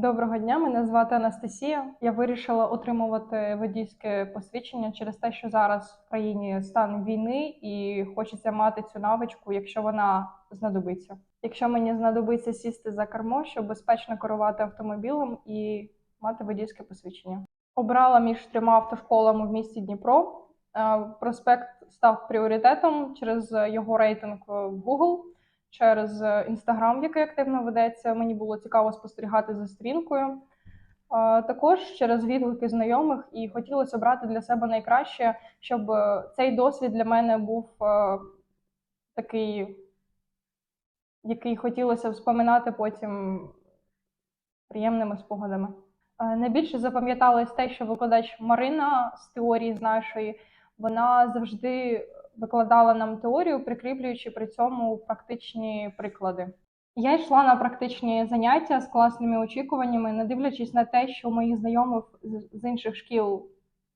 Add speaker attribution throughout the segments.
Speaker 1: Доброго дня, мене звати Анастасія. Я вирішила отримувати водійське посвідчення через те, що зараз в країні стан війни і хочеться мати цю навичку, якщо вона знадобиться. Якщо мені знадобиться сісти за кермо, щоб безпечно керувати автомобілем і мати водійське посвідчення. Обрала між трьома автошколами в місті Дніпро. Е, Проспект став пріоритетом через його рейтинг в Google через інстаграм, який активно ведеться. Мені було цікаво спостерігати за сторінкою. А, Також через відгуки знайомих і хотілося обрати для себе найкраще, щоб е, цей досвід для мене був е, такий, який хотілося вспоминати потім приємними спогадами. Е, Найбільше запам'яталось те, що викладач Марина з теорії з нашої, вона завжди викладала нам теорію, прикріплюючи при цьому практичні приклади. Я йшла на практичні заняття з класними очікуваннями, не дивлячись на те, що у моїх знайомих з- інших шкіл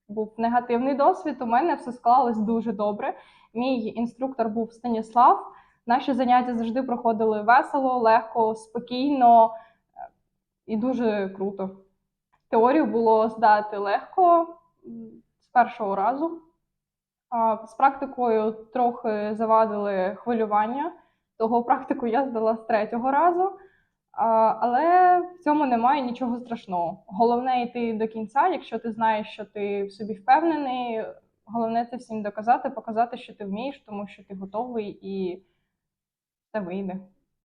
Speaker 1: був негативний досвід. У мене все склалось дуже добре. Мій інструктор був Станіслав. Наші заняття завжди проходили весело, легко, спокійно е, і дуже круто. Теорію було здати легко з першого разу. З практикою трохи завадили хвилювання, того практику я здала з третього разу. Але в цьому немає нічого страшного. Головне йти до кінця, якщо ти знаєш, що ти в собі впевнений. Головне це всім доказати, показати, що ти вмієш, тому що ти готовий і це вийде.